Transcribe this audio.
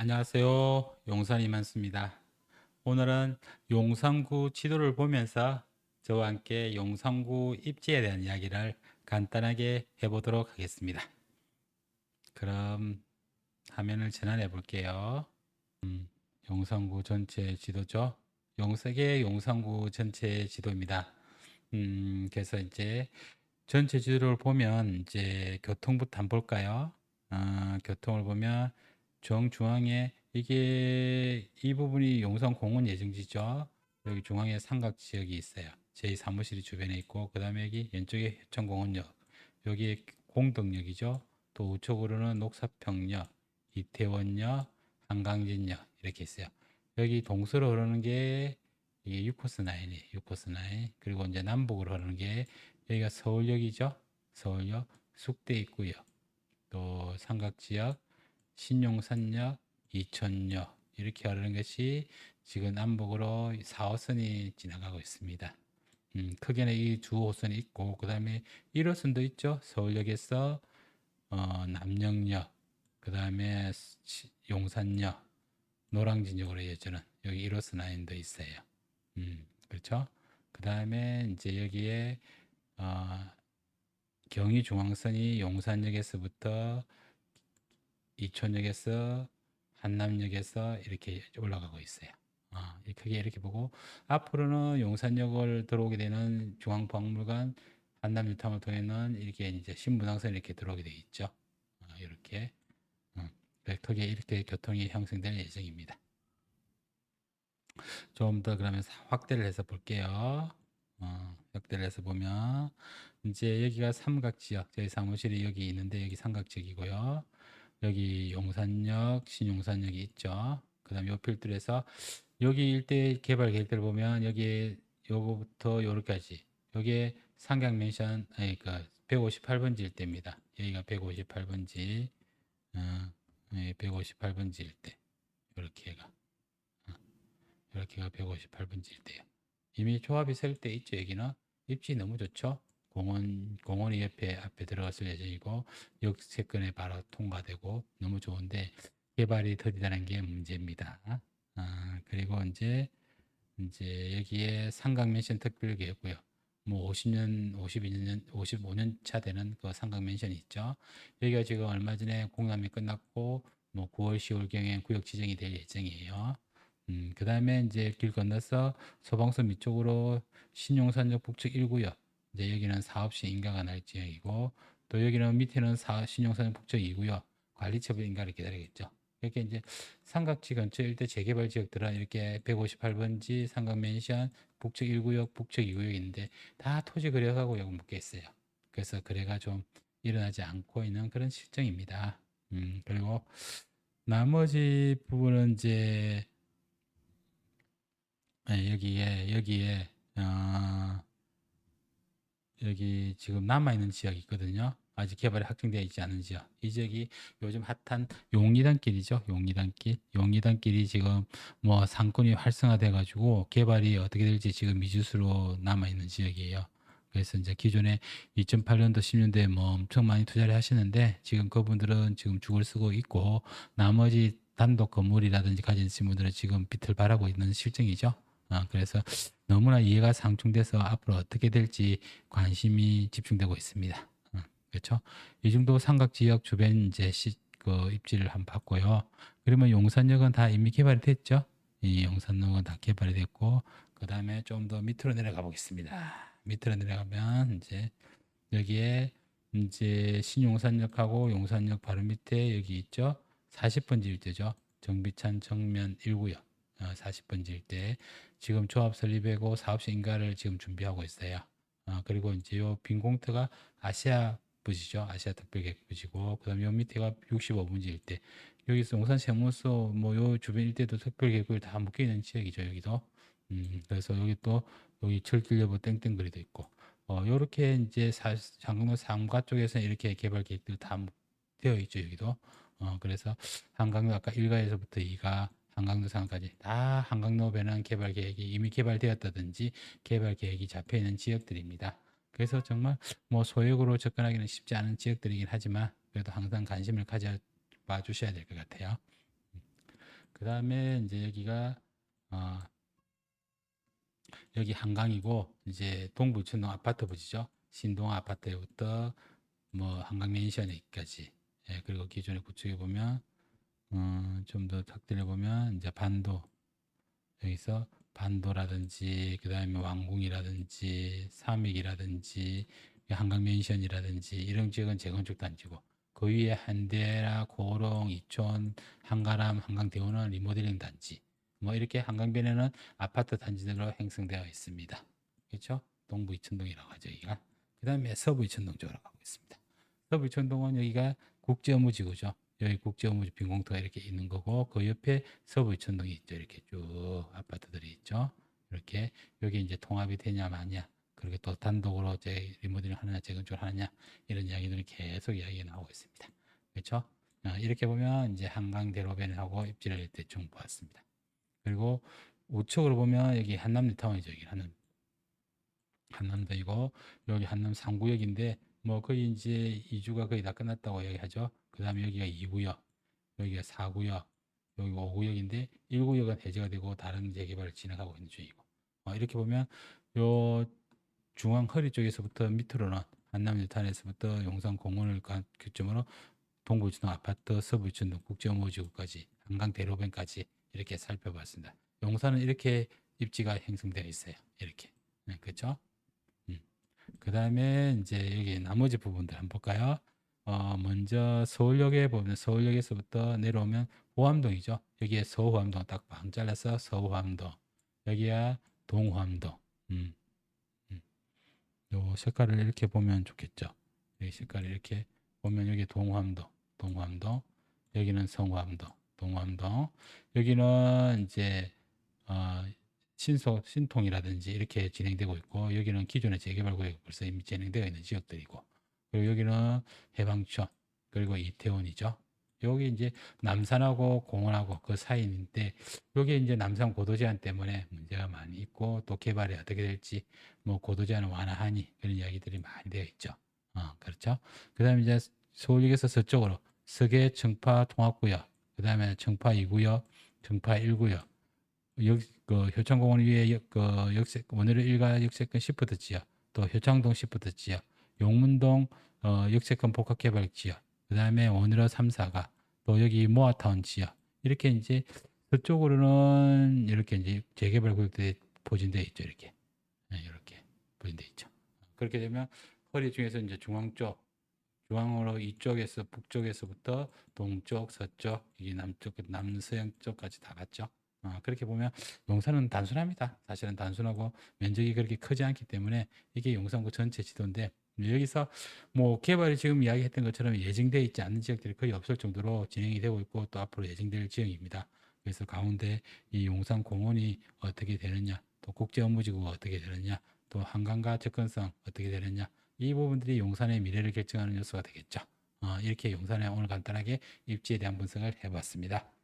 안녕하세요. 용산이 많습니다. 오늘은 용산구 지도를 보면서 저와 함께 용산구 입지에 대한 이야기를 간단하게 해보도록 하겠습니다. 그럼 화면을 전환해 볼게요. 음, 용산구 전체 지도죠. 용색의 용산구 전체 지도입니다. 음, 그래서 이제 전체 지도를 보면 이제 교통부터 한번 볼까요? 아, 교통을 보면 정중앙에 이게 이 부분이 용산 공원 예정지죠. 여기 중앙에 삼각 지역이 있어요. 제 사무실이 주변에 있고 그 다음에 여기 왼쪽에 해천공원역 여기 공덕역이죠. 또 우측으로는 녹사평역, 이태원역, 한강진역 이렇게 있어요. 여기 동서로 흐르는 게 이게 6코스 라인이 6코스 라인 그리고 이제 남북으로 흐르는 게 여기가 서울역이죠. 서울역 숙대 있고요. 또 삼각지역 신용산역, 이천역 이렇게 흐르는 것이 지금 남북으로 4호선이 지나가고 있습니다. 음, 크게는 이 두 호선이 있고 그 다음에 1호선도 있죠. 서울역에서 어, 남영역, 그 다음에 용산역, 노량진역으로 이어지는 여기 1호선 라인도 있어요. 음, 그렇죠? 그 다음에 이제 여기에 어, 경의중앙선이 용산역에서부터 이촌역에서 한남역에서 이렇게 올라가고 있어요. 아, 크게 이렇게 보고 앞으로는 용산역을 들어오게 되는 중앙박물관 한남유탐을 통해는 이렇게 이제 신분당선 이렇게 들어오게 되어 있죠. 아, 이렇게 음, 크게 이렇게 교통이 형성될 예정입니다. 좀 더 그러면 확대를 해서 볼게요. 어, 확대를 해서 보면 이제 여기가 삼각지역 저희 사무실이 여기 있는데 여기 삼각지역이고요. 여기 용산역, 신용산역이 있죠. 그 다음에 요 필두에서 여기 일대 개발 계획들을 보면 여기 요거부터 요렇게까지 여기에 상강맨션 아니 그 158번지 일대입니다. 여기가 158번지 어, 예, 158번지 일대 이렇게가 어, 이렇게가 158번지 일대요. 이미 조합이 셀 때 있죠 여기는 입지 너무 좋죠. 공원 공원이 옆에 앞에 들어갔을 예정이고 역세권에 바로 통과되고 너무 좋은데 개발이 더디다는 게 문제입니다. 아, 그리고 이제 이제 여기에 삼각맨션 특별계였고요. 뭐 50년, 52년, 55년 차 되는 그 삼각맨션이 있죠. 여기가 지금 얼마 전에 공람이 끝났고 뭐 9월, 10월 경에 구역 지정이 될 예정이에요. 음, 그 다음에 이제 길 건너서 소방서 밑쪽으로 신용산역 북측 1구역 이제 여기는 사업시 인가가 날 지역이고 또 여기는 밑에는 사, 북측 2구역 관리처분 인가를 기다리겠죠. 이렇게 이제 삼각지 근처 일대 재개발 지역들은 이렇게 158번지 삼각 맨션 북측 1구역 북측 2구역인데 다 토지 거래하고 여기 묶여 있어요. 그래서 거래가 좀 일어나지 않고 있는 그런 실정입니다. 음, 그리고 나머지 부분은 이제 예, 여기에 여기에 어, 여기 지금 남아있는 지역이 있거든요. 아직 개발이 확정되어 있지 않은 지역. 이 지역이 요즘 핫한 용리단길이죠. 용리단길. 용리단길이 지금 뭐 상권이 활성화돼 가지고 개발이 어떻게 될지 지금 미지수로 남아있는 지역이에요. 그래서 이제 기존에 2008년도 10년대에 뭐 엄청 많이 투자를 하시는데 지금 그분들은 지금 죽을 쓰고 있고 나머지 단독 건물이라든지 가진 분들은 지금 빛을 발하고 있는 실정이죠. 아, 그래서 너무나 이해가 상충돼서 앞으로 어떻게 될지 관심이 집중되고 있습니다. 어, 그렇죠? 이 정도 삼각 지역 주변 이제 시, 그 입지를 한번 봤고요. 그러면 용산역은 다 이미 개발이 됐죠? 이 용산역은 다 개발이 됐고 그 다음에 좀 더 밑으로 내려가 보겠습니다. 밑으로 내려가면 이제 여기에 이제 신용산역하고 용산역 바로 밑에 여기 있죠? 40번지 일대죠. 정비찬 정면 1구역. 40번지 일대 지금 조합 설립하고 사업시 인가를 지금 준비하고 있어요. 어, 그리고 이제 요 빈 공터가 아시아 부지죠. 아시아 특별계획 부지고 그다음 요 밑에가 65분지 일대. 여기서 용산 세무서 뭐요 주변 일대도 특별계획을 다 묶여 있는 지역이죠. 여기도. 음, 그래서 여기 또 여기 철길여부 땡땡거리도 있고. 어, 요렇게 이제 사, 장흥로 상가 쪽에서 이렇게 개발 계획들 다 되어 있죠. 여기도. 어, 그래서 한강로 아까 1가에서부터 2가 한강도 상까지 다 한강로 배낭 개발 계획이 이미 개발되었다든지 개발 계획이 잡혀 있는 지역들입니다. 그래서 정말 뭐 소액으로 접근하기는 쉽지 않은 지역들이긴 하지만 그래도 항상 관심을 가져봐 주셔야 될 것 같아요. 그 다음에 이제 여기가 어, 여기 한강이고 이제 동부 천동 아파트 보시죠. 신동 아파트부터 뭐 한강 맨션에까지 예, 그리고 기존의 구축에 보면 어, 좀더 탁들여 보면 이제 반도 여기서 반도라든지 그 다음에 왕궁이라든지 삼익이라든지 한강 맨션이라든지 이런 지역은 재건축 단지고 그 위에 한대라 고롱 이촌 한가람 한강대원은 리모델링 단지 뭐 이렇게 한강변에는 아파트 단지들로 형성되어 있습니다. 그렇죠? 동부 이천동이라고 하죠 여기가. 그 다음에 서부 이천동 쪽으로 가고 있습니다. 서부 이천동은 여기가 국제업무지구죠. 여기 국제업무지 빈공터가 이렇게 있는 거고 그 옆에 서부 이천동이 있죠. 이렇게 쭉 아파트들이 있죠. 이렇게 여기 이제 통합이 되냐 마냐 그리고 또 단독으로 재 리모델링 하느냐 재건축을 하느냐 이런 이야기들이 계속 이야기가 나오고 있습니다. 그렇죠? 아, 이렇게 보면 이제 한강 대로변하고 입지를 대충 보았습니다. 그리고 우측으로 보면 여기 한남 뉴타운이죠. 여기 한남 한남도이고 여기 한남 3구역인데 뭐 거의 이제 이주가 거의 다 끝났다고 얘기하죠. 그 다음에 여기가 2구역, 여기가 4구역, 여기 5구역인데 1구역은 해제가 되고 다른 재개발을 진행하고 있는 중이고 어, 이렇게 보면 요 중앙 허리 쪽에서부터 밑으로는 한남 뉴타운에서부터 용산 공원을 가- 교점으로 동부 유치동 아파트, 서부 유치동 국제업무지구까지 한강 대로변까지 이렇게 살펴봤습니다. 용산은 이렇게 입지가 형성되어 있어요. 이렇게. 네, 그렇죠? 그 다음에 이제 여기 나머지 부분들 한번 볼까요? 어, 먼저 서울역에 보면 서울역에서부터 내려오면 호암동이죠. 여기에 서호암동 딱 방 잘라서 서호암동. 여기가 동호암동. 음, 음. 요 색깔을 이렇게 보면 좋겠죠. 여기 색깔을 이렇게 보면 여기 동호암동, 동호암동. 여기는 성호암동, 동호암동. 여기는 이제 어, 신소 신통이라든지 이렇게 진행되고 있고 여기는 기존의 재개발 구역 벌써 이미 진행되어 있는 지역들이고 그리고 여기는 해방촌 그리고 이태원이죠. 여기 이제 남산하고 공원하고 그 사이인데 여기 이제 남산 고도 제한 때문에 문제가 많이 있고 또 개발이 어떻게 될지 뭐 고도 제한을 완화하니 그런 이야기들이 많이 되어 있죠. 어, 그렇죠. 그다음에 이제 서울역에서 서쪽으로 서계 청파 통합구역 그다음에 청파 2구역 청파 1구역 역, 그 효창공원 위에 역, 그 역세, 원효로 일가 역세권 시프트 지역, 또 효창동 시프트 지역, 용문동 어, 역세권 복합개발 지역, 그 다음에 원효로 3, 4가, 또 여기 모아타운 지역, 이렇게 이제 그쪽으로는 이렇게 이제 재개발 구역들이 포진되어 있죠, 이렇게. 네, 이렇게 포진되어 있죠. 그렇게 되면 허리 중에서 이제 중앙 쪽, 중앙으로 이쪽에서 북쪽에서부터 동쪽, 서쪽, 이게 남쪽, 남서양 쪽까지 다 갔죠. 어, 그렇게 보면 용산은 단순합니다. 사실은 단순하고 면적이 그렇게 크지 않기 때문에 이게 용산구 전체 지도인데 여기서 뭐 개발이 지금 이야기했던 것처럼 예정되어 있지 않는 지역들이 거의 없을 정도로 진행이 되고 있고 또 앞으로 예정될 지역입니다. 그래서 가운데 이 용산 공원이 어떻게 되느냐, 또 국제 업무지구가 어떻게 되느냐, 또 한강과 접근성 어떻게 되느냐 이 부분들이 용산의 미래를 결정하는 요소가 되겠죠. 어, 이렇게 용산에 오늘 간단하게 입지에 대한 분석을 해봤습니다.